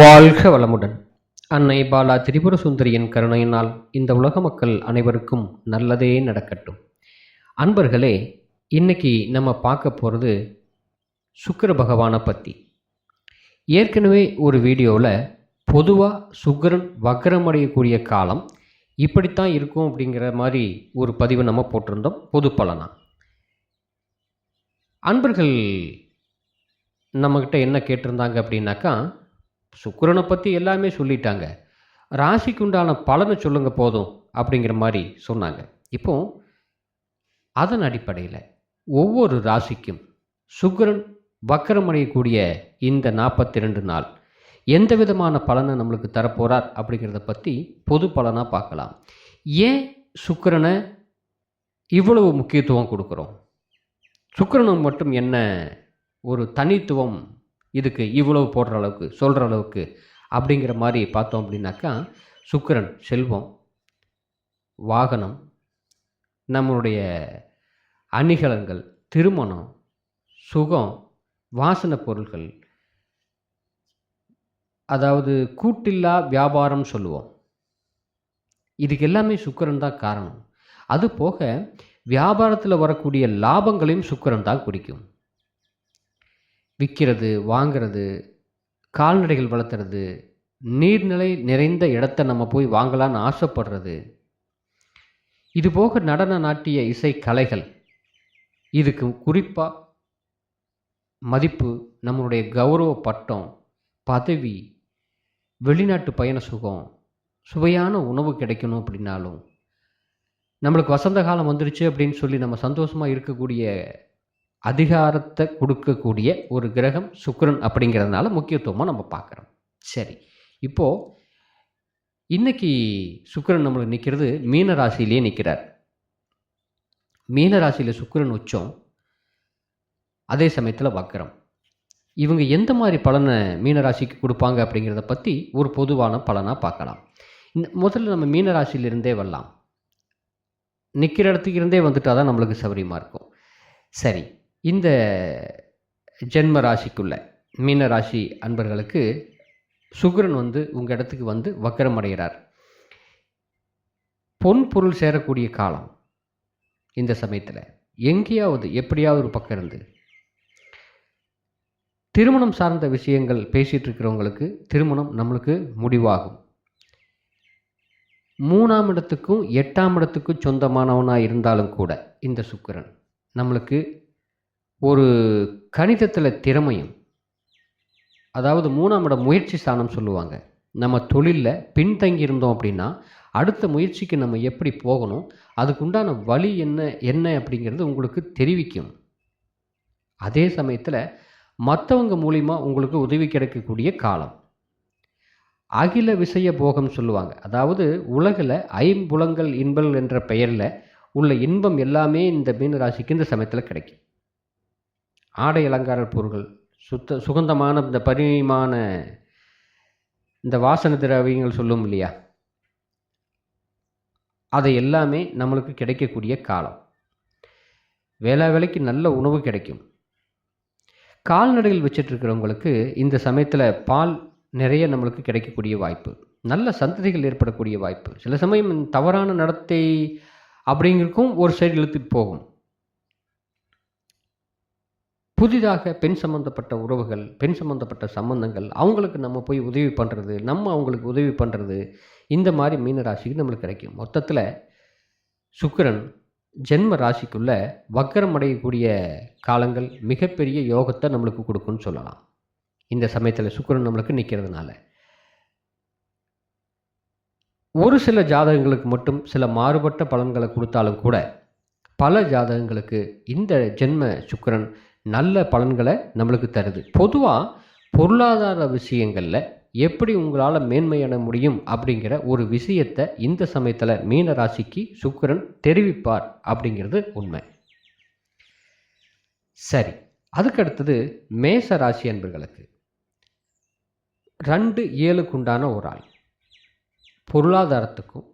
வாழ்க வளமுடன். அன்னை பாலா திரிபுர சுந்தரியின் கருணையினால் இந்த உலக மக்கள் அனைவருக்கும் நல்லதே நடக்கட்டும். அன்பர்களே இன்னைக்கு நம்ம பார்க்க போகிறது சுக்கிர பகவானை பற்றி ஏற்கனவே ஒரு வீடியோவில் பொதுவாக சுக்கிரன் வக்கரமடையக்கூடிய காலம் இப்படித்தான் இருக்கும் அப்படிங்கிற மாதிரி ஒரு பதிவு நம்ம போட்டிருந்தோம் பொது பலனா. அன்பர்கள் நம்மக்கிட்ட என்ன கேட்டிருந்தாங்க அப்படின்னாக்கா சுக்கிரனை பற்றி எல்லாமே சொல்லிட்டாங்க. ராசிக்கு உண்டான பலனை சொல்லுங்க போதும் அப்படிங்கிற மாதிரி சொன்னாங்க. இப்போ அதன் அடிப்படையில் ஒவ்வொரு ராசிக்கும் சுக்கிரன் வக்கரமடையக்கூடிய இந்த நாற்பத்தி ரெண்டு நாள் எந்த விதமான பலனை நம்மளுக்கு தரப்போகிறார் அப்படிங்கிறத பற்றி பொது பலனாக பார்க்கலாம். ஏன் சுக்கிரனை இவ்வளவு முக்கியத்துவம் கொடுக்குறோம்? சுக்கிரனும் மட்டும் என்ன ஒரு தனித்துவம் இதுக்கு இவ்வளவு போடுற அளவுக்கு சொல்கிற அளவுக்கு அப்படிங்கிற மாதிரி பார்த்தோம் அப்படின்னாக்கா சுக்கிரன் செல்வம் வாகனம் நம்மளுடைய அணிகலன்கள் திருமணம் சுகம் வாசனை பொருள்கள் அதாவது கூட்டில்லா வியாபாரம் சொல்லுவோம். இதுக்கு எல்லாமே சுக்கிரன் தான் காரணம். அது போக வியாபாரத்தில் வரக்கூடிய லாபங்களையும் சுக்கரன் தான் குறிக்கும். விற்கிறது வாங்கிறது கால்நடைகள் வளர்த்துறது நீர்நிலை நிறைந்த இடத்த நம்ம போய் வாங்கலான்னு ஆசைப்படுறது. இதுபோக நடன நாட்டிய இசை கலைகள். இதுக்கு குறிப்பாக மதிப்பு நம்மளுடைய கௌரவ பட்டம் பதவி வெளிநாட்டு பயண சுகம் சுவையான உணவு கிடைக்கணும் அப்படின்னாலும் நம்மளுக்கு வசந்த காலம் வந்துருச்சு அப்படின்னு சொல்லி நம்ம சந்தோஷமாக இருக்கக்கூடிய அதிகாரத்தை கொடுக்கக்கூடிய ஒரு கிரகம் சுக்கரன் அப்படிங்கிறதுனால முக்கியத்துவமாக நம்ம பார்க்குறோம். சரி. இப்போது இன்றைக்கி சுக்கரன் நம்மளுக்கு நிற்கிறது மீன ராசியிலேயே நிற்கிறார் மீன ராசியில் சுக்கரன் உச்சம் அதே சமயத்தில் வக்கரம். இவங்க எந்த மாதிரி பலனை மீனராசிக்கு கொடுப்பாங்க அப்படிங்கிறத பற்றி ஒரு பொதுவான பலனாக பார்க்கலாம். இந்த முதல்ல நம்ம மீனராசியிலிருந்தே வரலாம். நிற்கிற இடத்துக்கு இருந்தே வந்துட்டால் தான் நம்மளுக்கு சௌரியமாக இருக்கும். சரி. இந்த ஜென்ம ராசிக்குள்ள மீன ராசி அன்பர்களுக்கு சுக்கிரன் வந்து உங்கள் இடத்துக்கு வந்து வக்கரம் அடைகிறார். பொன் பொருள் சேரக்கூடிய காலம் இந்த சமயத்தில். எங்கேயாவது எப்படியாவது ஒரு பக்கம் இருந்து. திருமணம் சார்ந்த விஷயங்கள் பேசிகிட்டு இருக்கிறவங்களுக்கு திருமணம் நம்மளுக்கு முடிவாகும். மூணாம் இடத்துக்கும் எட்டாம் இடத்துக்கும் சொந்தமானவனாக இருந்தாலும் கூட இந்த சுக்கிரன் நம்மளுக்கு ஒரு கணிதத்தில் திறமையும் அதாவது மூணாம் இடம் முயற்சி ஸ்தானம் சொல்லுவாங்க. நம்ம தொழிலில் பின்தங்கி இருந்தோம் அப்படின்னா அடுத்த முயற்சிக்கு நம்ம எப்படி போகணும் அதுக்குண்டான வழி என்ன என்ன அப்படிங்கிறது உங்களுக்கு தெரிவிக்கும். அதே சமயத்தில் மற்றவங்க மூலிமா உங்களுக்கு உதவி கிடைக்கக்கூடிய காலம். அகில விஷய போகம் சொல்லுவாங்க. அதாவது உலகில் ஐம்புலங்கள் இன்பல் என்ற பெயரில் உள்ள இன்பம் எல்லாமே இந்த மீனராசிக்கு இந்த சமயத்தில் கிடைக்கும். ஆடை அலங்கார பொருட்கள் சுத்த சுகந்தமான இந்த பரிமான இந்த வாசன திரவியங்கள் சொல்லும் இல்லையா? அதை எல்லாமே நம்மளுக்கு கிடைக்கக்கூடிய காலம். வேளா வேலைக்கு நல்ல உணவு கிடைக்கும். கால்நடைகள் வச்சிட்ருக்கிறவங்களுக்கு இந்த சமயத்தில் பால் நிறைய நம்மளுக்கு கிடைக்கக்கூடிய வாய்ப்பு. நல்ல சந்ததிகள் ஏற்படக்கூடிய வாய்ப்பு. சில சமயம் தவறான நடத்தை அப்படிங்கிறக்கும் ஒரு சைடு இழுத்து போகும். புதிதாக பெண் சம்மந்தப்பட்ட உறவுகள் பெண் சம்மந்தப்பட்ட சம்பந்தங்கள் அவங்களுக்கு நம்ம போய் உதவி பண்ணுறது நம்ம அவங்களுக்கு உதவி பண்ணுறது இந்த மாதிரி மீன ராசிக்கு நம்மளுக்கு கிடைக்கும். மொத்தத்தில் சுக்கிரன் ஜென்ம ராசிக்குள்ள வக்கரம் அடையக்கூடிய காலங்கள் மிகப்பெரிய யோகத்தை நம்மளுக்கு கொடுக்குன்னு சொல்லலாம். இந்த சமயத்தில் சுக்கிரன் நம்மளுக்கு நிற்கிறதுனால ஒரு சில ஜாதகங்களுக்கு மட்டும் சில மாறுபட்ட பலன்களை கொடுத்தாலும் கூட பல ஜாதகங்களுக்கு இந்த ஜென்ம சுக்கிரன் நல்ல பலன்களை நம்மளுக்கு தருது. பொதுவாக பொருளாதார விஷயங்களில் எப்படி உங்களால் மேன்மையட முடியும் அப்படிங்கிற ஒரு விஷயத்தை இந்த சமயத்தில் மீன ராசிக்கு சுக்கிரன் தெரிவிப்பார் அப்படிங்கிறது உண்மை. சரி அதுக்கடுத்தது மேச ராசி அன்பர்களுக்கு. ரெண்டு ஏழுக்குண்டான ஒரு ஆள். பொருளாதாரத்துக்கும்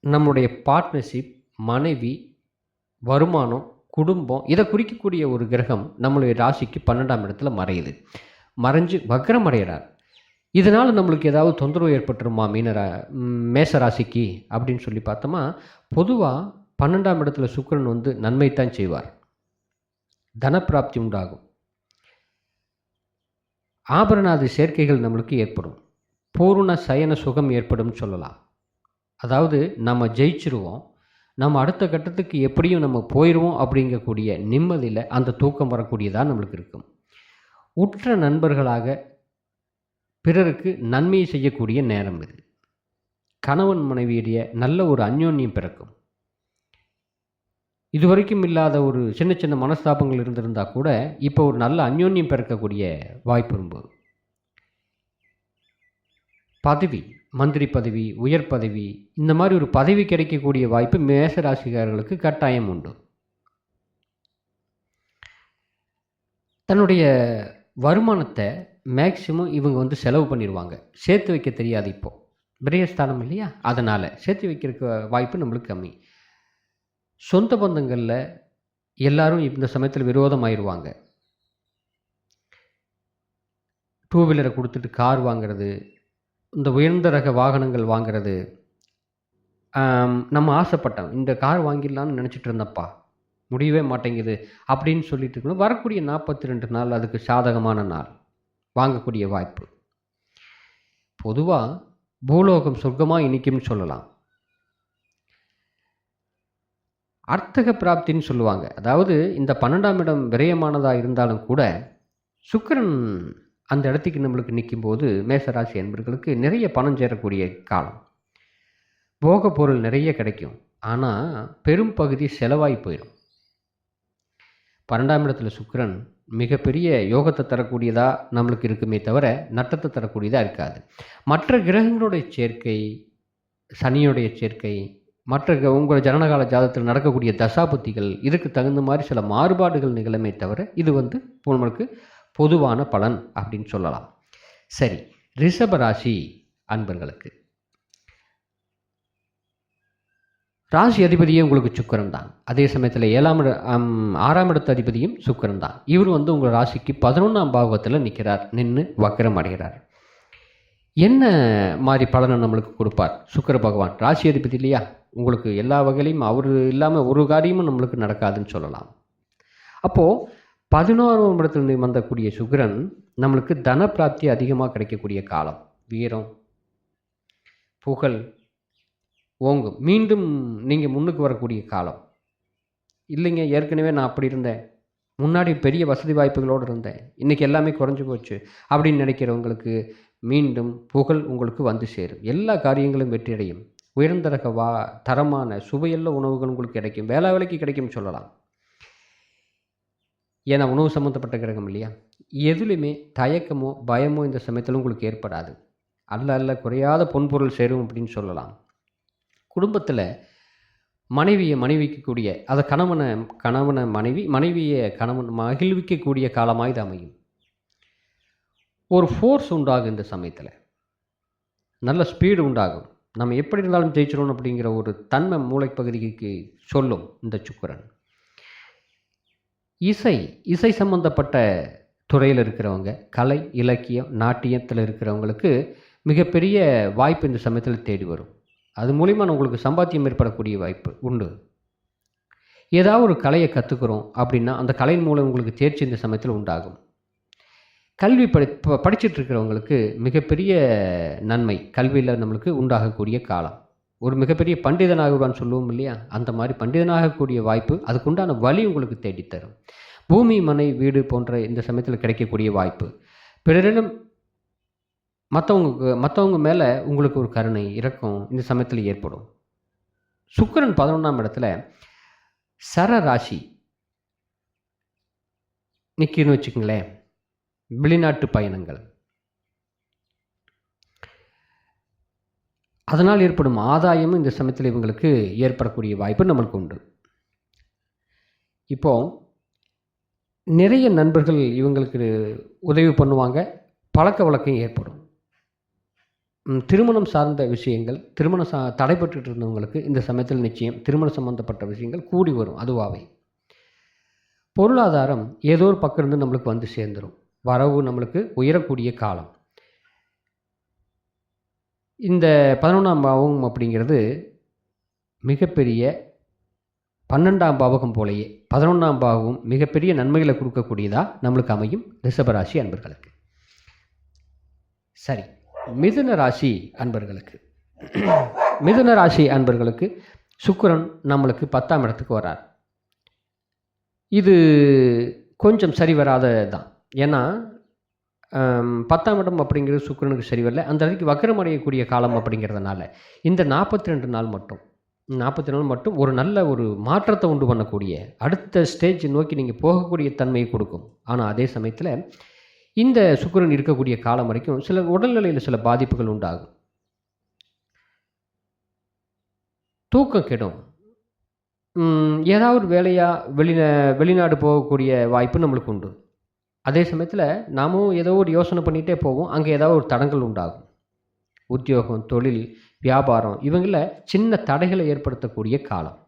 நம்முடைய பார்ட்னர்ஷிப் மனைவி வருமானம் குடும்பம் இதை குறிக்கக்கூடிய ஒரு கிரகம் நம்மளுடைய ராசிக்கு பன்னெண்டாம் இடத்துல மறையுது. மறைஞ்சு வக்ரம் அடைகிறார். இதனால் நம்மளுக்கு ஏதாவது தொந்தரவு ஏற்பட்டுருமா மீனரா மேச ராசிக்கு அப்படின்னு சொல்லி பார்த்தோமா பொதுவாக பன்னெண்டாம் இடத்துல சுக்கிரன் வந்து நன்மைத்தான் செய்வார். தனப்பிராப்தி உண்டாகும். ஆபரணாதி சேர்க்கைகள் நம்மளுக்கு ஏற்படும். பூர்ண சயன சுகம் ஏற்படும் சொல்லலாம். அதாவது நம்ம ஜெயிச்சிருவோம் நம்ம அடுத்த கட்டத்துக்கு எப்படியும் நம்ம போயிடுவோம் அப்படிங்கக்கூடிய நிம்மதியில் அந்த தூக்கம் வரக்கூடியதாக நம்மளுக்கு இருக்கும். உற்ற நண்பர்களாக பிறருக்கு நன்மையை செய்யக்கூடிய நேரம் இது. கணவன் மனைவியுடைய நல்ல ஒரு அந்யோன்யம் பிறக்கும். இதுவரைக்கும் இல்லாத ஒரு சின்ன சின்ன மனஸ்தாபங்கள் இருந்திருந்தா கூட இப்போ ஒரு நல்ல அந்யோன்யம் பிறக்கக்கூடிய வாய்ப்பு இருந்தது பதவி. மந்திரி பதவி உயர் பதவி இந்த மாதிரி ஒரு பதவி கிடைக்கக்கூடிய வாய்ப்பு மேச ராசிக்காரர்களுக்கு கட்டாயம் உண்டு. தன்னுடைய வருமானத்தை மேக்சிமம் இவங்க வந்து செலவு பண்ணிடுவாங்க சேர்த்து வைக்க தெரியாது இப்போது விரயஸ்தானம் இல்லையா? அதனால் சேர்த்து வைக்கிறதுக்கு வாய்ப்பு நம்மளுக்கு கம்மி. சொந்த பந்தங்களில் எல்லாரும் இந்த சமயத்தில் விரோதமாயிருவாங்க. டூ வீலரை கொடுத்துட்டு கார் வாங்குறது இந்த உயர்ந்த ரக வாகனங்கள் வாங்குறது நம்ம ஆசைப்பட்டோம். இந்த கார் வாங்கிடலாம்னு நினச்சிட்டு இருந்தப்பா முடியவே மாட்டேங்குது அப்படின்னு சொல்லிட்டு இருக்கணும் வரக்கூடிய நாற்பத்தி ரெண்டு நாள் அதுக்கு சாதகமான நாள். வாங்கக்கூடிய வாய்ப்பு. பொதுவாக பூலோகம் சொர்க்கமாக இனிக்கும்னு சொல்லலாம். அர்த்தக பிராப்தின்னு சொல்லுவாங்க. அதாவது இந்த பன்னெண்டாம் இடம் விரயமானதாக இருந்தாலும் கூட சுக்கரன் அந்த இடத்துக்கு நம்மளுக்கு நிற்கும் போது மேசராசி என்பர்களுக்கு நிறைய பணம் சேரக்கூடிய காலம். போக பொருள் நிறைய கிடைக்கும். ஆனால் பெரும் பகுதி செலவாகி போயிடும். பன்னெண்டாம் இடத்துல சுக்கரன் மிகப்பெரிய யோகத்தை தரக்கூடியதாக நம்மளுக்கு இருக்குமே தவிர நட்டத்தை தரக்கூடியதாக இருக்காது. மற்ற கிரகங்களுடைய சேர்க்கை சனியுடைய சேர்க்கை மற்ற க- உங்கள் ஜனனகால ஜாதகத்தில் நடக்கக்கூடிய தசாபுத்திகள் இதுக்கு தகுந்த மாதிரி சில மாறுபாடுகள் நிகழுமே தவிர இது வந்து நம்மளுக்கு பொதுவான பலன் அப்படின்னு சொல்லலாம். சரி ரிஷபராசி அன்பர்களுக்கு. ராசி அதிபதியே உங்களுக்கு சுக்கரன் தான். அதே சமயத்தில் ஏழாம் ஆறாம் இடத்து அதிபதியும் சுக்கரன் தான். இவர் வந்து உங்கள் ராசிக்கு பதினொன்றாம் பாவத்தில் நிற்கிறார் நின்று வக்கரம் அடைகிறார். என்ன மாதிரி பலனை நம்மளுக்கு கொடுப்பார்? சுக்கர பகவான் ராசி அதிபதி இல்லையா? உங்களுக்கு எல்லா வகையிலையும் அவர் இல்லாமல் ஒரு காரியமும் நம்மளுக்கு நடக்காதுன்னு சொல்லலாம். அப்போது பதினோராம் இடத்துல வந்தக்கூடிய சுக்கிரன் நம்மளுக்கு தன பிராப்தி அதிகமாக கிடைக்கக்கூடிய காலம். வீரம் புகழ் ஓங்கும். மீண்டும் நீங்கள் முன்னுக்கு வரக்கூடிய காலம். இல்லைங்க ஏற்கனவே நான் அப்படி இருந்தேன். முன்னாடி பெரிய வசதி வாய்ப்புகளோடு இருந்தேன். இன்றைக்கி எல்லாமே குறைஞ்சி போச்சு அப்படின்னு நினைக்கிறவங்களுக்கு மீண்டும் புகழ் உங்களுக்கு வந்து சேரும். எல்லா காரியங்களும் வெற்றியடையும். உயர்ந்த ரக வா தரமான சுவையுள்ள உணவுகள் உங்களுக்கு கிடைக்கும். வேளா வேலைக்கு கிடைக்கும் சொல்லலாம். ஏன்னா உணவு சம்மந்தப்பட்ட கிரகம் இல்லையா? எதுலையுமே தயக்கமோ பயமோ இந்த சமயத்தில் உங்களுக்கு ஏற்படாது. அல்ல அல்ல குறையாத பொன்பொருள் சேரும் அப்படின்னு சொல்லலாம். குடும்பத்தில் மனைவியை மனைவிக்கக்கூடிய அதை கணவனை கணவனை மனைவி மனைவியை கணவன் மகிழ்விக்கக்கூடிய காலமாக இது அமையும். ஒரு ஃபோர்ஸ் உண்டாகும் இந்த சமயத்தில். நல்ல ஸ்பீடு உண்டாகும். நம்ம எப்படி இருந்தாலும் ஜெயிச்சிடணும் அப்படிங்கிற ஒரு தன்மை மூளைப்பகுதிக்கு சொல்லும் இந்த சுக்கிரன். இசை இசை சம்பந்தப்பட்ட துறையில் இருக்கிறவங்க கலை இலக்கியம் நாட்டியத்தில் இருக்கிறவங்களுக்கு மிகப்பெரிய வாய்ப்பு இந்த சமயத்தில் தேடி வரும். அது மூலிமா உங்களுக்கு சம்பாத்தியம் ஏற்படக்கூடிய வாய்ப்பு உண்டு. ஏதாவது ஒரு கலையை கற்றுக்குறோம் அப்படின்னா அந்த கலையின் மூலம் உங்களுக்கு தேர்ச்சி இந்த சமயத்தில் உண்டாகும். கல்வி படி படிச்சுட்டு இருக்கிறவங்களுக்கு மிகப்பெரிய நன்மை கல்வியில் நம்மளுக்கு உண்டாகக்கூடிய காலம். ஒரு மிகப்பெரிய பண்டிதனாகுவான்னு சொல்லுவோம் இல்லையா? அந்த மாதிரி பண்டிதனாகக்கூடிய வாய்ப்பு அதுக்குண்டான வழி உங்களுக்கு தேடித்தரும். பூமி மனை வீடு போன்ற இந்த சமயத்தில் கிடைக்கக்கூடிய வாய்ப்பு. பிறரிடம் மற்றவங்க மற்றவங்க மேலே உங்களுக்கு ஒரு கருணை இரக்கம் இந்த சமயத்தில் ஏற்படும். சுக்கிரன் பதினொன்றாம் இடத்துல சர ராசி நிற்கின்னு வச்சுக்கோங்களேன். வெளிநாட்டு பயணங்கள். அதனால் ஏற்படும் ஆதாயமும் இந்த சமயத்தில் இவங்களுக்கு ஏற்படக்கூடிய வாய்ப்பு நம்மளுக்கு உண்டு. இப்போ நிறைய நண்பர்கள் இவங்களுக்கு உதவி பண்ணுவாங்க பழக்க வழக்கம் ஏற்படும். திருமணம் சார்ந்த விஷயங்கள் திருமணம் சா தடைபட்டு இருந்தவங்களுக்கு இந்த சமயத்தில் நிச்சயம் திருமணம் சம்பந்தப்பட்ட விஷயங்கள் கூடி வரும் அதுவாகவே பொருளாதாரம் ஏதோ ஒரு பக்கம் இருந்து நம்மளுக்கு வந்து சேர்ந்துடும் வரவு நம்மளுக்கு உயரக்கூடிய காலம். இந்த பதினொன்றாம் பாவகம் அப்படிங்கிறது மிகப்பெரிய பன்னெண்டாம் பாவகம் போலேயே பதினொன்றாம் பாவகம் மிகப்பெரிய நன்மைகளை கொடுக்கக்கூடியதாக நம்மளுக்கு அமையும் ரிஷபராசி அன்பர்களுக்கு. சரி மிதுன ராசி அன்பர்களுக்கு. மிதுன ராசி அன்பர்களுக்கு சுக்கிரன் நம்மளுக்கு பத்தாம் இடத்துக்கு வரார் இது கொஞ்சம் சரி வராத தான் ஏன்னா பத்தாம் இடம் அப்படிங்கிறது சுக்கிரனுக்கு சரி வரல அந்த அளவுக்கு வக்கரம் அடையக்கூடிய காலம் அப்படிங்கிறதுனால இந்த நாற்பத்தி ரெண்டு நாள் மட்டும் நாற்பத்தி நாள் மட்டும் ஒரு நல்ல ஒரு மாற்றத்தை உண்டு பண்ணக்கூடிய அடுத்த ஸ்டேஜ் நோக்கி நீங்கள் போகக்கூடிய தன்மையை கொடுக்கும். ஆனால் அதே சமயத்தில் இந்த சுக்கிரன் இருக்கக்கூடிய காலம் வரைக்கும் சில உடல்நிலையில் சில பாதிப்புகள் உண்டாகும். தூக்கம் கெடும். ஏதாவது ஒரு வேலையாக வெளிநா வெளிநாடு போகக்கூடிய வாய்ப்பு நம்மளுக்கு உண்டு. அதே சமயத்தில் நாமும் ஏதோ ஒரு யோசனை பண்ணிகிட்டே போவோம். அங்கே ஏதாவது ஒரு தடங்கள் உண்டாகும். உத்தியோகம் தொழில் வியாபாரம் இவங்கள சின்ன தடைகளை ஏற்படுத்தக்கூடிய காலம்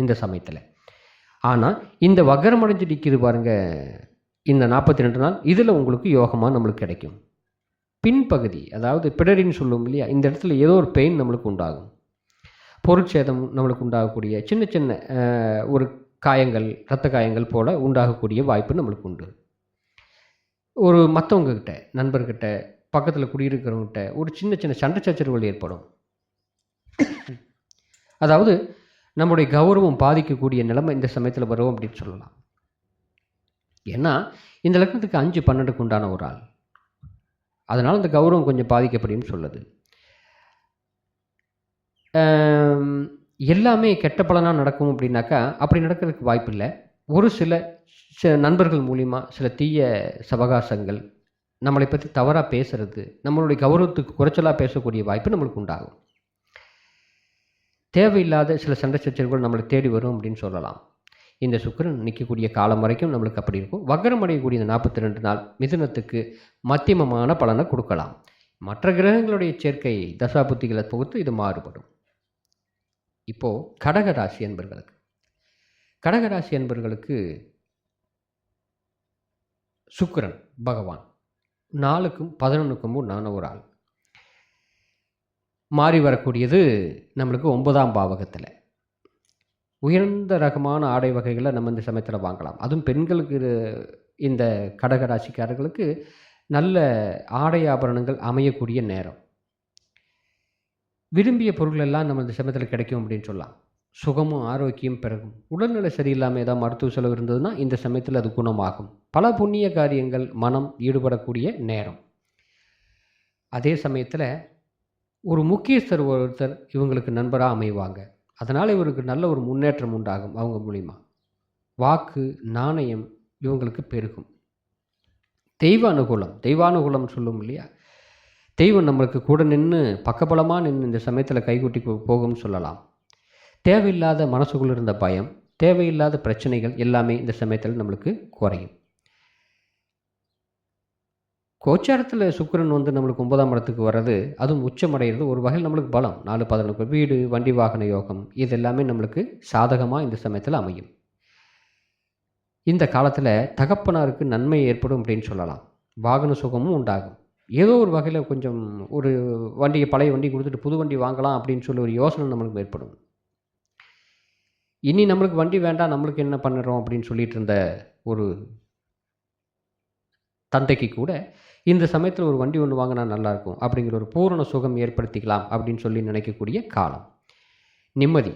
இந்த சமயத்தில். ஆனால் இந்த வகரமடைஞ்சு அடைஞ்சு நிற்கிது பாருங்க இந்த நாற்பத்தி ரெண்டு நாள் இதில் உங்களுக்கு யோகமாக நம்மளுக்கு கிடைக்கும். பின்பகுதி அதாவது பிடரின்னு சொல்லுவோம் இல்லையா இந்த இடத்துல ஏதோ ஒரு பெயின் நம்மளுக்கு உண்டாகும். பொருட்சேதம் நம்மளுக்கு உண்டாகக்கூடிய சின்ன சின்ன ஒரு காயங்கள் இரத்த காயங்கள் போல் உண்டாகக்கூடிய வாய்ப்பு நம்மளுக்கு உண்டு. ஒரு மற்றவங்கக்கிட்ட நண்பர்கிட்ட பக்கத்தில் குடியிருக்கிறவங்ககிட்ட ஒரு சின்ன சின்ன சண்டை சச்சரவுகள் ஏற்படும். அதாவது நம்முடைய கௌரவம் பாதிக்கக்கூடிய நிலைமை இந்த சமயத்தில் வரும் அப்படின்னு சொல்லலாம். ஏன்னா இந்த லக்னத்துக்கு அஞ்சு பன்னெண்டுக்கு உண்டான ஒரு ஆள். அதனால் அந்த கௌரவம் கொஞ்சம் பாதிக்கப்படும் சொல்லுது. எல்லாமே கெட்ட பலனாக நடக்கும் அப்படின்னாக்கா அப்படி நடக்கிறதுக்கு வாய்ப்பு இல்லை ஒரு சில நண்பர்கள் மூலிமா சில தீய சவகாசங்கள் நம்மளை பற்றி தவறாக பேசுறது நம்மளுடைய கௌரவத்துக்கு குறைச்சலாக பேசக்கூடிய வாய்ப்பு நம்மளுக்கு உண்டாகும். தேவையில்லாத சில சண்டை சச்சரவுகள் நம்மளை தேடி வரும் அப்படின்னு சொல்லலாம். இந்த சுக்கிரன் நிற்கக்கூடிய காலம் வரைக்கும் நம்மளுக்கு அப்படி இருக்கும். வக்கரம் அடையக்கூடிய இந்த நாற்பத்தி ரெண்டு நாள் மிதுனத்துக்கு மத்தியமமான பலனை கொடுக்கலாம். மற்ற கிரகங்களுடைய சேர்க்கை தசாபுத்திகளை பொறுத்து இது மாறுபடும். இப்போது கடக ராசி என்பர்களுக்கு கடகராசி என்பர்களுக்கு சுக்கரன் பகவான். நாலுக்கும் பதினொன்றுக்கும் உண்டான ஒரு ஆள். மாறி வரக்கூடியது நம்மளுக்கு ஒன்பதாம் பாவகத்தில். உயர்ந்த ரகமான ஆடை வகைகளை நம்ம இந்த சமயத்தில் வாங்கலாம். அதுவும் பெண்களுக்கு இந்த கடகராசிக்காரர்களுக்கு நல்ல ஆடை ஆபரணங்கள் அமையக்கூடிய நேரம். விரும்பிய பொருள் எல்லாம் நம்ம இந்த சமயத்தில் கிடைக்கும் அப்படின்னு சொல்லலாம். சுகமும் ஆரோக்கியம் பிறகும் உடல்நிலை சரியில்லாமல் ஏதாவது மருத்துவ செலவு இருந்ததுன்னா இந்த சமயத்தில் அது குணமாகும். பல புண்ணிய காரியங்கள் மனம் ஈடுபடக்கூடிய நேரம். அதே சமயத்தில் ஒரு முக்கியஸ்தர் ஒருத்தர் இவங்களுக்கு நண்பராக அமைவாங்க. அதனால் இவருக்கு நல்ல ஒரு முன்னேற்றம் உண்டாகும் அவங்க மூலிமா வாக்கு நாணயம் இவங்களுக்கு பெருகும். தெய்வ அனுகூலம் தெய்வானுகூலம் சொல்லும் இல்லையா? தெய்வம் நம்மளுக்கு கூட நின்று பக்கபலமாக நின்று இந்த சமயத்தில் கைகூட்டி போகும்னு சொல்லலாம். தேவையில்லாத மனசுக்குள்ள இருந்த பயம் தேவையில்லாத பிரச்சனைகள் எல்லாமே இந்த சமயத்தில் நம்மளுக்கு குறையும். கோச்சாரத்தில் சுக்கிரன் வந்து நம்மளுக்கு ஒன்பதாம் இடத்துக்கு வர்றது அதுவும் உச்சமடைகிறது ஒரு வகையில் நம்மளுக்கு பலம். நாலு பதினொன்று வீடு வண்டி வாகன யோகம் இது எல்லாமே நம்மளுக்கு சாதகமாக இந்த சமயத்தில் அமையும். இந்த காலத்தில் தகப்பனாருக்கு நன்மை ஏற்படும் அப்படின்னு சொல்லலாம். வாகன சுகமும் உண்டாகும். ஏதோ ஒரு வகையில் கொஞ்சம் ஒரு வண்டியை பழைய வண்டி கொடுத்துட்டு புது வண்டி வாங்கலாம் அப்படின்னு சொல்லி ஒரு யோசனை நம்மளுக்கு ஏற்படும். இனி நம்மளுக்கு வண்டி வேண்டாம் நம்மளுக்கு என்ன பண்ணுறோம் அப்படின்னு சொல்லிட்டு இருந்த ஒரு தந்தைக்கு கூட இந்த சமயத்தில் ஒரு வண்டி ஒன்று வாங்கினா நல்லாயிருக்கும் அப்படிங்கிற ஒரு பூரண சுகம் ஏற்படுத்திக்கலாம் அப்படின்னு சொல்லி நினைக்கக்கூடிய காலம். நிம்மதி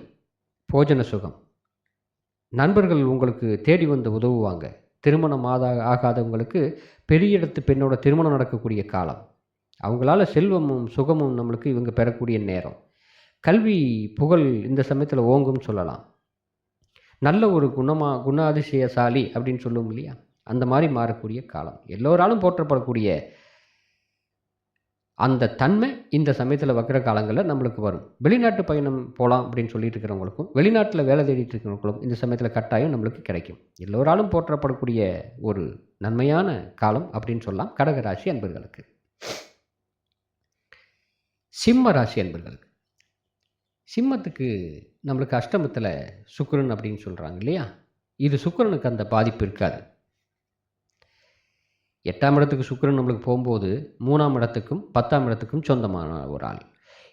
போஜன சுகம். நண்பர்கள் உங்களுக்கு தேடி வந்து உதவுவாங்க. திருமணம் ஆதா ஆகாதவங்களுக்கு பெரிய இடத்து பெண்ணோட திருமணம் நடக்கக்கூடிய காலம். அவங்களால செல்வமும் சுகமும் நம்மளுக்கு இவங்க பெறக்கூடிய நேரம். கல்வி புகழ் இந்த சமயத்தில் ஓங்கும்னு சொல்லலாம். நல்ல ஒரு குணமா குணாதிசயசாலி அப்படின்னு சொல்லுவோம் இல்லையா? அந்த மாதிரி மாறக்கூடிய காலம். எல்லோராலும் போற்றப்படக்கூடிய அந்த தன்மை இந்த சமயத்தில் வைக்கிற காலங்களில் நம்மளுக்கு வரும். வெளிநாட்டு பயணம் போகலாம் அப்படின்னு சொல்லிட்டு இருக்கிறவங்களுக்கும் வெளிநாட்டில் வேலை தேடிட்டு இருக்கிறவங்களுக்கும் இந்த சமயத்தில் கட்டாயம் நம்மளுக்கு கிடைக்கும். எல்லோராலும் போற்றப்படக்கூடிய ஒரு நன்மையான காலம் அப்படின்னு சொல்லலாம். கடகராசி அன்பர்களுக்கு. சிம்ம ராசி அன்பர்களுக்கு. சிம்மத்துக்கு நம்மளுக்கு அஷ்டமத்தில் சுக்கரன் அப்படின்னு சொல்கிறாங்க இல்லையா? இது சுக்கிரனுக்கு அந்த பாதிப்பு இருக்காது. எட்டாம் இடத்துக்கு சுக்கிரன் நம்மளுக்கு போகும்போது மூணாம் இடத்துக்கும் பத்தாம் இடத்துக்கும் சொந்தமான ஒரு ஆள்.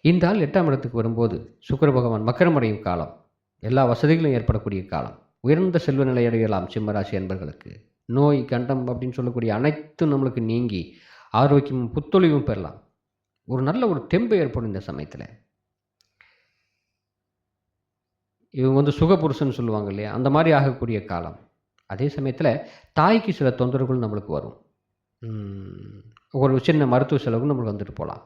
இந்த ஆள் எட்டாம் இடத்துக்கு வரும்போது சுக்கர பகவான் மக்கரமடையும் காலம் எல்லா வசதிகளும் ஏற்படக்கூடிய காலம். உயர்ந்த செல்வ நிலை அடையலாம் சிம்மராசி என்பர்களுக்கு நோய் கண்டம் அப்படின்னு சொல்லக்கூடிய அனைத்தும் நம்மளுக்கு நீங்கி ஆரோக்கியமும் புத்தொழிவும் பெறலாம். ஒரு நல்ல ஒரு தெம்பு ஏற்படும் இந்த சமயத்தில். இவங்க வந்து சுகபுருஷன் சொல்லுவாங்க இல்லையா? அந்த மாதிரி ஆகக்கூடிய காலம். அதே சமயத்தில் தாய்க்கு சில தொந்தரவுகள் நம்மளுக்கு வரும். ஒரு சின்ன மருத்துவ செலவு நம்மளுக்கு வந்துட்டு போகலாம்.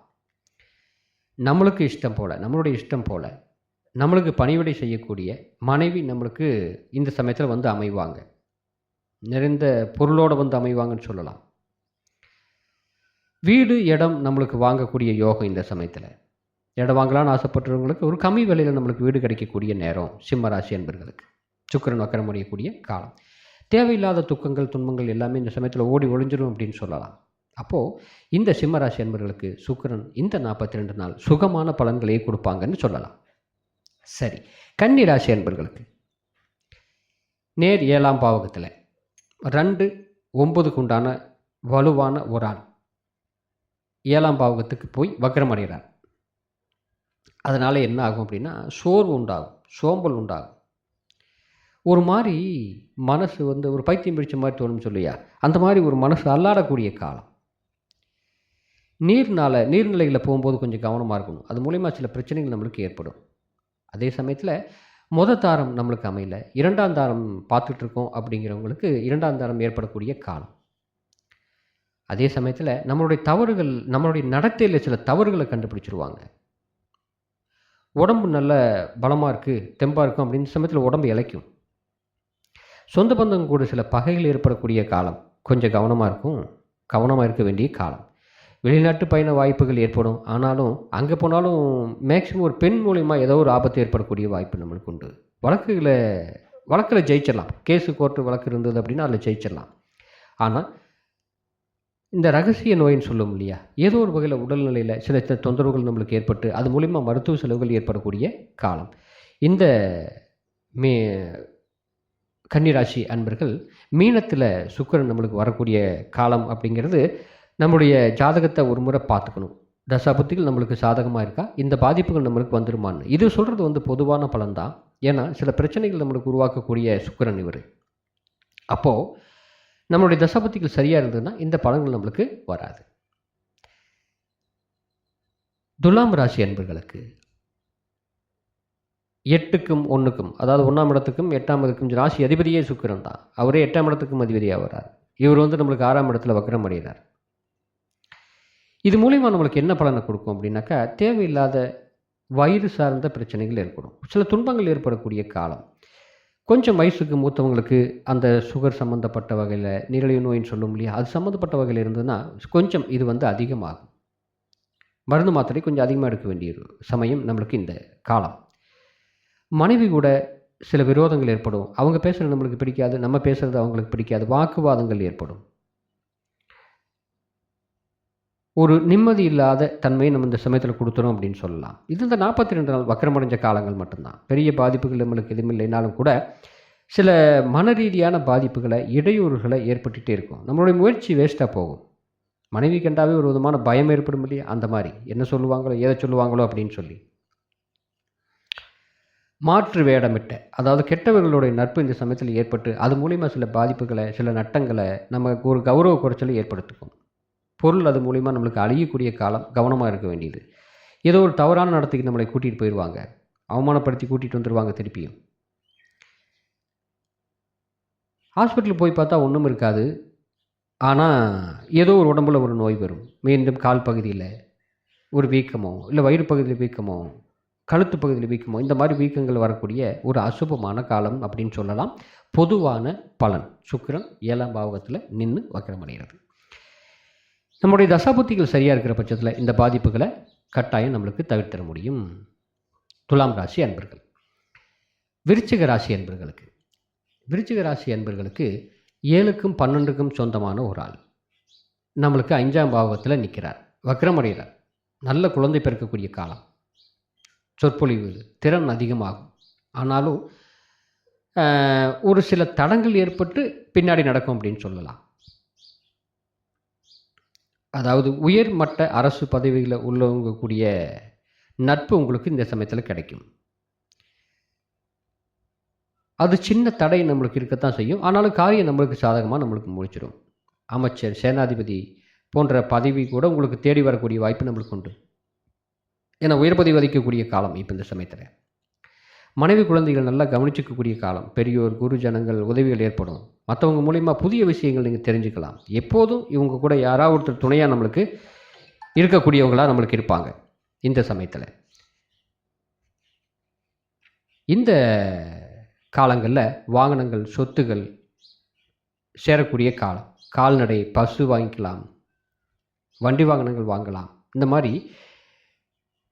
நம்மளுக்கு இஷ்டம் போல் நம்மளுடைய இஷ்டம் போல் நம்மளுக்கு பணிவிடை செய்யக்கூடிய மனைவி நம்மளுக்கு இந்த சமயத்தில் வந்து அமைவாங்க. நிறைந்த பொருளோடு வந்து அமைவாங்கன்னு சொல்லலாம். வீடு இடம் நம்மளுக்கு வாங்கக்கூடிய யோகம் இந்த சமயத்தில். இடம் வாங்கலாம்னு ஆசைப்பட்டவங்களுக்கு ஒரு கம்மி விலையில் நம்மளுக்கு வீடு கிடைக்கக்கூடிய நேரம் சிம்மராசி என்பர்களுக்கு சுக்கிரன் வக்கரம் காலம். தேவையில்லாத துக்கங்கள் துன்பங்கள் எல்லாமே இந்த சமயத்தில் ஓடி ஒழிஞ்சிடும் அப்படின்னு சொல்லலாம். அப்போது இந்த சிம்மராசி என்பர்களுக்கு சுக்கிரன் இந்த நாற்பத்தி ரெண்டு நாள் சுகமான பலன்களையே கொடுப்பாங்கன்னு சொல்லலாம். சரி கன்னி ராசி என்பர்களுக்கு நேர் ஏழாம் பாவகத்தில் ரெண்டு ஒன்பதுக்கு உண்டான வலுவான ஒரு ஆள் ஏழாம் பாவகத்துக்கு போய் வக்ரம் அடைகிறார். அதனால் என்ன ஆகும் அப்படின்னா சோர்வு உண்டாகும் சோம்பல் உண்டாகும். ஒரு மாதிரி மனசு வந்து ஒரு பைத்தியம் பிடிச்ச மாதிரி தோணும் சொல்லியா அந்த மாதிரி ஒரு மனசு அல்லாடக்கூடிய காலம். நீர்னால நீர்நிலைகளில் போகும்போது கொஞ்சம் கவனமாக இருக்கணும். அது மூலிமா சில பிரச்சனைகள் நம்மளுக்கு ஏற்படும். அதே சமயத்தில் முத தாரம் நம்மளுக்கு அமையல. இரண்டாம் தாரம் பார்த்துட்டு இருக்கோம் அப்படிங்கிறவங்களுக்கு இரண்டாம் தாரம் ஏற்படக்கூடிய காலம். அதே சமயத்தில் நம்மளுடைய தவறுகள் நம்மளுடைய நடத்தையில் சில தவறுகளை கண்டுபிடிச்சிருவாங்க. உடம்பு நல்ல பலமாக இருக்குது தெம்பாக இருக்கும் அப்படின்னு சமயத்தில் உடம்பு இளைக்கும். சொந்த பந்தம் கூட சில பகைகள் ஏற்படக்கூடிய காலம். கொஞ்சம் கவனமாக இருக்கும் கவனமாக இருக்க வேண்டிய காலம். வெளிநாட்டு பயண வாய்ப்புகள் ஏற்படும். ஆனாலும் அங்கே போனாலும் மேக்ஸிமம் ஒரு பெண் மூலிமா ஏதோ ஒரு ஆபத்து ஏற்படக்கூடிய வாய்ப்பு நம்மளுக்கு உண்டு. வழக்குகளை வழக்கில் ஜெயிச்சிடலாம். கேஸு கோர்ட்டு வழக்கு இருந்தது அப்படின்னா அதில் ஜெயிச்சிடலாம். ஆனால் இந்த ரகசிய நோயின்னு சொல்லும் இல்லையா? ஏதோ ஒரு வகையில் உடல்நிலையில் சில சில தொந்தரவுகள் நம்மளுக்கு ஏற்பட்டு அது மூலிமா மருத்துவ செலவுகள் ஏற்படக்கூடிய காலம். இந்த மே கன்னிராசி அன்பர்கள் மீனத்தில் சுக்கரன் நம்மளுக்கு வரக்கூடிய காலம் அப்படிங்கிறது நம்முடைய ஜாதகத்தை ஒரு முறை பார்த்துக்கணும். தசாபுத்திகள் நம்மளுக்கு சாதகமாக இருக்கா? இந்த பாதிப்புகள் நம்மளுக்கு வந்துருமான்னு. இது சொல்கிறது வந்து பொதுவான பலன்தான். ஏன்னா சில பிரச்சனைகள் நம்மளுக்கு உருவாக்கக்கூடிய சுக்கிரன் இவர். அப்போது நம்மளுடைய தசாபத்திகள் சரியாக இருந்ததுன்னா இந்த பலன்கள் நம்மளுக்கு வராது. துலாம் ராசி அன்பர்களுக்கு எட்டுக்கும் ஒன்றுக்கும் அதாவது ஒன்றாம் இடத்துக்கும் எட்டாம் இடத்துக்கும் ராசி அதிபதியே சுக்கிரன் தான். அவரே எட்டாம் இடத்துக்கும் அதிபதியாக வரார் இவர் வந்து நம்மளுக்கு ஆறாம் இடத்துல வக்கரம் அடைகிறார். இது மூலிமா நம்மளுக்கு என்ன பலனை கொடுக்கும் அப்படின்னாக்கா தேவையில்லாத வயிறு சார்ந்த பிரச்சனைகள் ஏற்படும். சில துன்பங்கள் ஏற்படக்கூடிய காலம். கொஞ்சம் வயசுக்கு மூத்தவங்களுக்கு அந்த சுகர் சம்மந்தப்பட்ட வகையில் நீரிழிவு நோயின்னு சொல்லும் இல்லையா? அது சம்மந்தப்பட்ட வகையில் இருந்ததுன்னா கொஞ்சம் இது வந்து அதிகமாகும். மருந்து மாத்திரை கொஞ்சம் அதிகமாக எடுக்க வேண்டிய சமயம் நம்மளுக்கு இந்த காலம். மனைவி கூட சில விரோதங்கள் ஏற்படும். அவங்க பேசுகிறது நம்மளுக்கு பிடிக்காது நம்ம பேசுகிறது அவங்களுக்கு பிடிக்காது வாக்குவாதங்கள் ஏற்படும். ஒரு நிம்மதி இல்லாத தன்மையை நம்ம இந்த சமயத்தில் கொடுத்துரும் அப்படின்னு சொல்லலாம். இது இந்த நாற்பத்தி ரெண்டு நாள் வக்கரமடைஞ்ச காலங்கள் மட்டும்தான். பெரிய பாதிப்புகள் நம்மளுக்கு எதுவும் இல்லைனாலும் கூட சில மன ரீதியான பாதிப்புகளை இடையூறுகளை ஏற்பட்டுகிட்டே இருக்கும். நம்மளுடைய முயற்சி வேஸ்ட்டாக போகும். மனைவி கண்டாவே ஒரு விதமான பயம் ஏற்படும் இல்லையா? அந்த மாதிரி. என்ன சொல்லுவாங்களோ எதை சொல்லுவாங்களோ அப்படின்னு சொல்லி. மாற்று வேடமிட்ட அதாவது கெட்டவர்களுடைய நட்பு இந்த சமயத்தில் ஏற்பட்டு அது மூலிமா சில பாதிப்புகளை சில நட்டங்களை நமக்கு ஒரு கௌரவ குறைச்சலை ஏற்படுத்திக்கும் பொருள் அது மூலிமா நம்மளுக்கு அழியக்கூடிய காலம் கவனமாக இருக்க வேண்டியது. ஏதோ ஒரு தவறான நடத்துக்கு நம்மளை கூட்டிகிட்டு போயிடுவாங்க அவமானப்படுத்தி கூட்டிகிட்டு வந்துடுவாங்க திருப்பியும். ஹாஸ்பிட்டல் போய் பார்த்தா ஒன்றும் இருக்காது. ஆனால் ஏதோ ஒரு உடம்புல ஒரு நோய் வரும். மீண்டும் கால் பகுதியில் ஒரு வீக்கமோ இல்லை வயிறு பகுதியில் வீக்கமோ கழுத்து பகுதியில் வீக்கமோ இந்த மாதிரி வீக்கங்கள் வரக்கூடிய ஒரு அசுபமான காலம் அப்படின்னு சொல்லலாம். பொதுவான பலன். சுக்கரன் ஏழாம் பாவகத்தில் நின்று வக்கிரமடைகிறது நம்முடைய தசாபுத்திகள் சரியாக இருக்கிற பட்சத்தில் இந்த பாதிப்புகளை கட்டாயம் நம்மளுக்கு தவிர்த்திட முடியும். துலாம் ராசி அன்பர்கள். விருச்சிக ராசி அன்பர்களுக்கு. விருச்சிக ராசி அன்பர்களுக்கு ஏழுக்கும் பன்னெண்டுக்கும் சொந்தமான ஒரு ஆள். நம்மளுக்கு அஞ்சாம் பாவகத்தில் நிற்கிறார் வக்ரமடைகிறார். நல்ல குழந்தை பிறக்கக்கூடிய காலம். சொற்பொழிவு திறன் அதிகமாகும். ஆனாலும் ஒரு சில தடங்கள் ஏற்பட்டு பின்னாடி நடக்கும் அப்படின்னு சொல்லலாம். அதாவது உயர்மட்ட அரசு பதவிகளை உள்ளவங்க கூடிய நட்பு உங்களுக்கு இந்த சமயத்தில் கிடைக்கும். அது சின்ன தடை நம்மளுக்கு இருக்கத்தான் செய்யும். ஆனாலும் காரியம் நம்மளுக்கு சாதகமாக நம்மளுக்கு முடிச்சிடும் அமைச்சர் சேனாதிபதி போன்ற பதவி கூட உங்களுக்கு தேடி வரக்கூடிய வாய்ப்பு நம்மளுக்கு உண்டு. ஏன்னா உயர் பதவி வதிக்கக்கூடிய காலம் இப்போ இந்த சமயத்தில். மனைவி குழந்தைகள் நல்லா கவனிச்சிக்கக்கூடிய காலம் பெரியோர் குருஜனங்கள் உதவிகள் ஏற்படும். மற்றவங்க மூலிமா புதிய விஷயங்கள் நீங்கள் தெரிஞ்சுக்கலாம். எப்போதும் இவங்க கூட யாராவது ஒருத்தர் துணையாக நம்மளுக்கு இருக்கக்கூடியவங்களாக நம்மளுக்கு இருப்பாங்க. இந்த சமயத்தில். இந்த காலங்களில் வாகனங்கள் சொத்துகள் சேரக்கூடிய காலம். கால்நடை பசு வாங்கிக்கலாம். வண்டி வாகனங்கள் வாங்கலாம். இந்த மாதிரி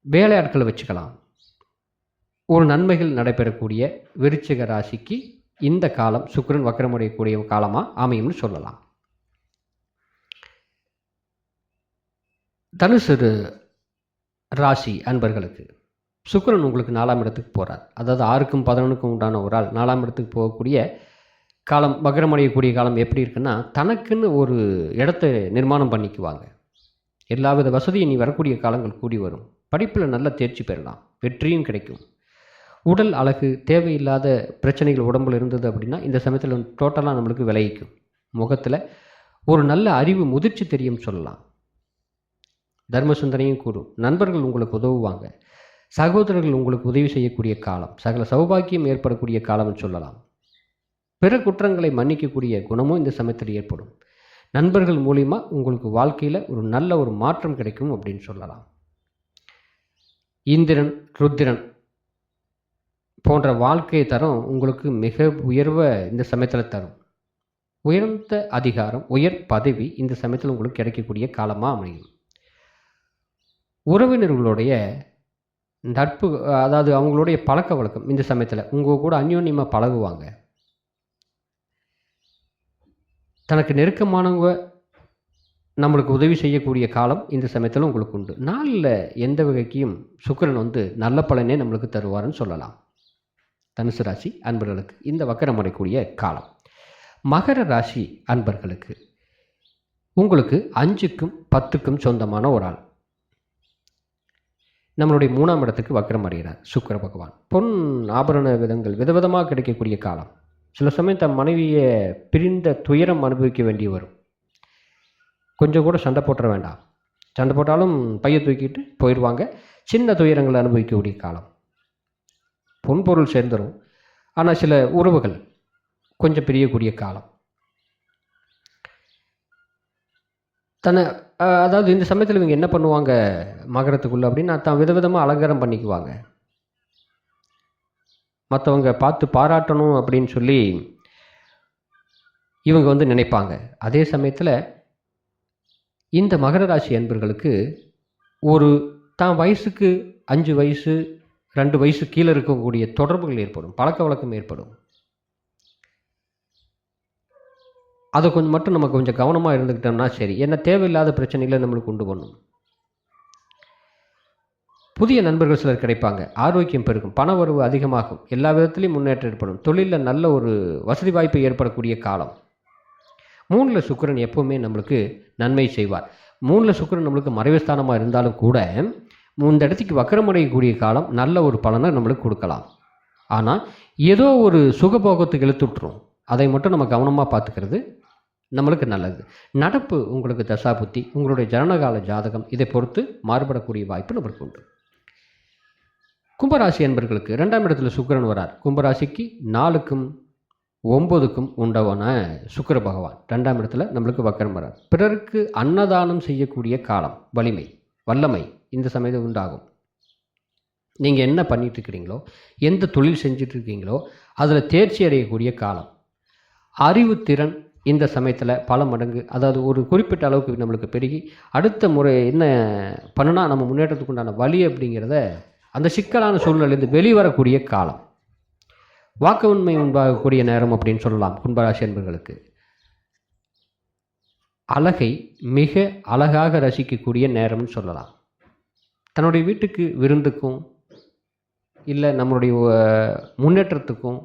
வேலையாட்களை வச்சுக்கலாம். ஒரு நன்மைகள் நடைபெறக்கூடிய விருச்சிக ராசிக்கு இந்த காலம் சுக்கிரன் வக்கரமுடையக்கூடிய காலமாக அமையும்னு சொல்லலாம். தனுசு ராசி அன்பர்களுக்கு சுக்கரன் உங்களுக்கு நாலாம் இடத்துக்கு போகிறார் அதாவது ஆறுக்கும் பதினொன்றுக்கும் உண்டான ஒரு ஆள் நாலாம் இடத்துக்கு போகக்கூடிய காலம் வக்கரமடையக்கூடிய காலம் எப்படி இருக்குன்னா தனக்குன்னு ஒரு இடத்த நிர்மாணம் பண்ணிக்குவாங்க. எல்லாவித வசதியும் நீ வரக்கூடிய காலங்கள் கூடி வரும். படிப்பில் நல்ல தேர்ச்சி பெறலாம். வெற்றியும் கிடைக்கும். உடல் அழகு தேவையில்லாத பிரச்சனைகள் உடம்புல இருந்தது அப்படின்னா இந்த சமயத்தில் டோட்டலாக நம்மளுக்கு விளைவிக்கும். முகத்தில் ஒரு நல்ல அறிவு முதிர்ச்சி தெரியும் சொல்லலாம். தர்ம சிந்தனையும் கூடும் நண்பர்கள் உங்களுக்கு உதவுவாங்க. சகோதரர்கள் உங்களுக்கு உதவி செய்யக்கூடிய காலம் சகல சௌபாக்கியம் ஏற்படக்கூடிய காலம்னு சொல்லலாம். பிற குற்றங்களை மன்னிக்கக்கூடிய குணமும் இந்த சமயத்தில் ஏற்படும். நண்பர்கள் மூலிமா உங்களுக்கு வாழ்க்கையில் ஒரு நல்ல ஒரு மாற்றம் கிடைக்கும் அப்படின்னு சொல்லலாம். இந்திரன் ருத்திரன் போன்ற வாழ்க்கை தரம் உங்களுக்கு மிக உயர்வை இந்த சமயத்தில் தரும். உயர்ந்த அதிகாரம் உயர் பதவி இந்த சமயத்தில் உங்களுக்கு கிடைக்கக்கூடிய காலமாக அமையும். உறவினர்களுடைய நட்பு அதாவது அவங்களுடைய பழக்க வழக்கம் இந்த சமயத்தில் உங்கள் கூட அந்யோன்யமாக பழகுவாங்க. தனக்கு நெருக்கமானவங்க நம்மளுக்கு உதவி செய்யக்கூடிய காலம் இந்த சமயத்தில் உங்களுக்கு உண்டு. நாளில் எந்த வகைக்கும் சுக்கிரன் வந்து நல்ல பலனே நம்மளுக்கு தருவார்னு சொல்லலாம். தனுசு ராசி அன்பர்களுக்கு இந்த வக்கரம் அடையக்கூடிய காலம். மகர ராசி அன்பர்களுக்கு உங்களுக்கு அஞ்சுக்கும் பத்துக்கும் சொந்தமான ஒரு ஆள். நம்மளுடைய மூணாம் இடத்துக்கு வக்கரம் அடைகிறார் சுக்கர பகவான். பொன் ஆபரண விதங்கள் விதவிதமாக கிடைக்கக்கூடிய காலம். சில சமயம் தன் மனைவியை பிரிந்த துயரம் அனுபவிக்க வேண்டி வரும். கொஞ்சம் கூட சண்டை போட்டுற வேண்டாம். சண்டை போட்டாலும் பையை தூக்கிட்டு போயிடுவாங்க சின்ன துயரங்களை அனுபவிக்கக்கூடிய காலம். பொன்பொருள் சேர்ந்துடும் ஆனால் சில உறவுகள் கொஞ்சம் பிரியக்கூடிய காலம். தன்னை அதாவது இந்த சமயத்தில் இவங்க என்ன பண்ணுவாங்க மகரத்துக்குள்ளே அப்படின்னா தான் விதவிதமாக அலங்காரம் பண்ணிக்குவாங்க. மற்றவங்க பார்த்து பாராட்டணும் அப்படின்னு சொல்லி இவங்க வந்து நினைப்பாங்க. அதே சமயத்தில் இந்த மகர ராசி அன்பர்களுக்கு ஒரு தான் வயசுக்கு அஞ்சு வயசு ரெண்டு வயசு கீழே இருக்கக்கூடிய தொடர்புகள் ஏற்படும் பழக்க வழக்கம் ஏற்படும். அதை கொஞ்சம் மட்டும் நம்ம கொஞ்சம் கவனமாக இருந்துக்கிட்டோம்னா சரி என்ன தேவையில்லாத பிரச்சனைகளை நம்மளுக்கு கொண்டு பண்ணும். புதிய நண்பர்கள் சிலர் கிடைப்பாங்க. ஆரோக்கியம் பெருகும் பண வரவு அதிகமாகும் எல்லா விதத்திலையும் முன்னேற்றம் ஏற்படும். தொழிலில் நல்ல ஒரு வசதி வாய்ப்பு ஏற்படக்கூடிய காலம். மூணில் சுக்கிரன் எப்போவுமே நம்மளுக்கு நன்மை செய்வார். மூணில் சுக்கிரன் நம்மளுக்கு மறைவுஸ்தானமாக இருந்தாலும் கூட இந்த இடத்துக்கு வக்கரமடையக்கூடிய காலம் நல்ல ஒரு பலனை நம்மளுக்கு கொடுக்கலாம். ஆனால் ஏதோ ஒரு சுகபோகத்துக்கு இழுத்துட்ரும் அதை மட்டும் நம்ம கவனமாக பார்த்துக்கிறது நம்மளுக்கு நல்லது. நடப்பு உங்களுக்கு தசாபுத்தி உங்களுடைய ஜனனகால ஜாதகம் இதை பொறுத்து மாறுபடக்கூடிய வாய்ப்பு நம்மளுக்கு உண்டு. கும்பராசி என்பர்களுக்கு ரெண்டாம் இடத்துல சுக்கரன் வரார். கும்பராசிக்கு நாலுக்கும் ஒம்பதுக்கும் உண்டவன சுக்கர பகவான். ரெண்டாம் இடத்துல நம்மளுக்கு வக்கரம் வரார். பிறருக்கு அன்னதானம் செய்யக்கூடிய காலம் வலிமை வல்லமை. இந்த சமயத்தில் உண்டாகும். நீங்கள் என்ன பண்ணிகிட்ருக்கிறீங்களோ எந்த தொழில் செஞ்சிட்ருக்கீங்களோ அதில் தேர்ச்சி அடையக்கூடிய காலம். அறிவுத்திறன் இந்த சமயத்தில் பல மடங்கு அதாவது ஒரு குறிப்பிட்ட அளவுக்கு நம்மளுக்கு பெருகி அடுத்த முறை என்ன பண்ணுனா நம்ம முன்னேற்றத்துக்கு உண்டான வழி அப்படிங்கிறத அந்த சிக்கலான சூழ்நிலையிலிருந்து வெளிவரக்கூடிய காலம். வாக்குவன்மை உண்டாகக்கூடிய நேரம் அப்படின்னு சொல்லலாம் கும்பராசி என்பர்களுக்கு அழகை மிக அழகாக ரசிக்கக்கூடிய நேரம்னு சொல்லலாம். தன்னுடைய வீட்டுக்கு விருந்துக்கும் இல்லை நம்மளுடைய முன்னேற்றத்துக்கும்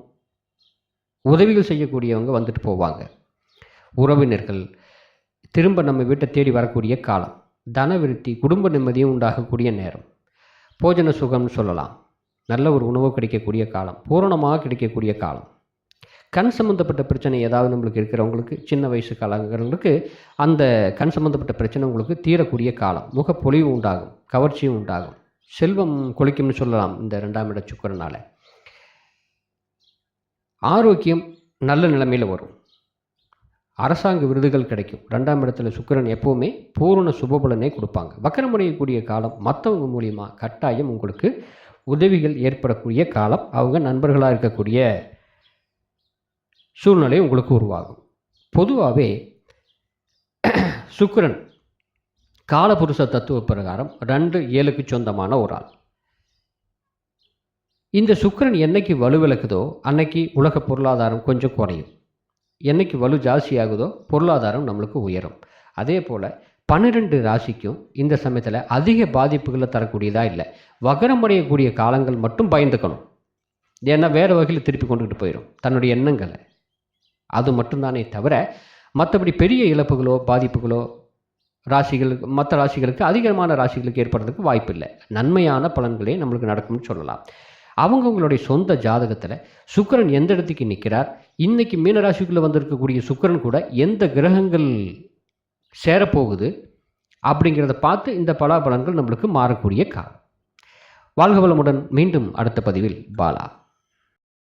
உதவிகள் செய்யக்கூடியவங்க வந்துட்டு போவாங்க. உறவினர்கள் திரும்ப நம்ம வீட்டை தேடி வரக்கூடிய காலம் தன விருத்தி குடும்ப நிம்மதியும் உண்டாகக்கூடிய நேரம். போஜன சுகம்னு சொல்லலாம். நல்ல ஒரு உணவு கிடைக்கக்கூடிய காலம் பூரணமாக கிடைக்கக்கூடிய காலம். கண் சம்மந்தப்பட்ட பிரச்சனை ஏதாவது நம்மளுக்கு இருக்கிறவங்களுக்கு சின்ன வயசு காலங்கிறவங்களுக்கு அந்த கண் சம்மந்தப்பட்ட பிரச்சனை உங்களுக்கு தீரக்கூடிய காலம். முகப்பொழிவு உண்டாகும் கவர்ச்சியும் உண்டாகும். செல்வம் கொளிக்கும்னு சொல்லலாம் இந்த ரெண்டாம் இட சுக்கரனால். ஆரோக்கியம் நல்ல நிலைமையில் வரும். அரசாங்க விருதுகள் கிடைக்கும். ரெண்டாம் இடத்துல சுக்கிரன் எப்போவுமே பூரண சுபபலனை கொடுப்பாங்க. வக்கரமடையக்கூடிய காலம் மற்றவங்க மூலியமாக கட்டாயம் உங்களுக்கு உதவிகள் ஏற்படக்கூடிய காலம். அவங்க நண்பர்களாக இருக்கக்கூடிய சூழ்நிலை உங்களுக்கு உருவாகும். பொதுவாகவே சுக்கிரன் காலபுருஷ தத்துவ பிரகாரம் ரெண்டு ஏழுக்கு சொந்தமான ஒரு ஆள். இந்த சுக்கரன் என்னைக்கு வலுவிளக்குதோ அன்னைக்கு உலக பொருளாதாரம் கொஞ்சம் குறையும். என்னைக்கு வலு ஜாஸ்தியாகுதோ பொருளாதாரம் நம்மளுக்கு உயரும். அதே போல் பன்னிரெண்டு ராசிக்கும் இந்த சமயத்தில் அதிக பாதிப்புகளை தரக்கூடியதாக இல்லை. வகரமடையக்கூடிய காலங்கள் மட்டும் பயந்துக்கணும். ஏன்னா வேறு வகையில் திருப்பி கொண்டுகிட்டு போயிடும் தன்னுடைய எண்ணங்களை. அது மட்டும்தானே தவிர மற்றபடி பெரிய இழப்புகளோ பாதிப்புகளோ ராசிகளுக்கு மற்ற ராசிகளுக்கு அதிகமான ராசிகளுக்கு ஏற்படுறதுக்கு வாய்ப்பு இல்லை நன்மையான பலன்களே நம்மளுக்கு நடக்கும்னு சொல்லலாம். அவங்கவுங்களுடைய சொந்த ஜாதகத்தில் சுக்கிரன் எந்த இடத்துக்கு நிற்கிறார் இன்றைக்கி மீனராசிக்குள்ளே வந்திருக்கக்கூடிய சுக்கிரன் கூட எந்த கிரகங்கள் சேரப்போகுது? அப்படிங்கிறத பார்த்து இந்த பலாபலன்கள் நம்மளுக்கு மாறக்கூடிய காலம். வாழ்க வளமுடன் மீண்டும் அடுத்த பதிவில் பாலா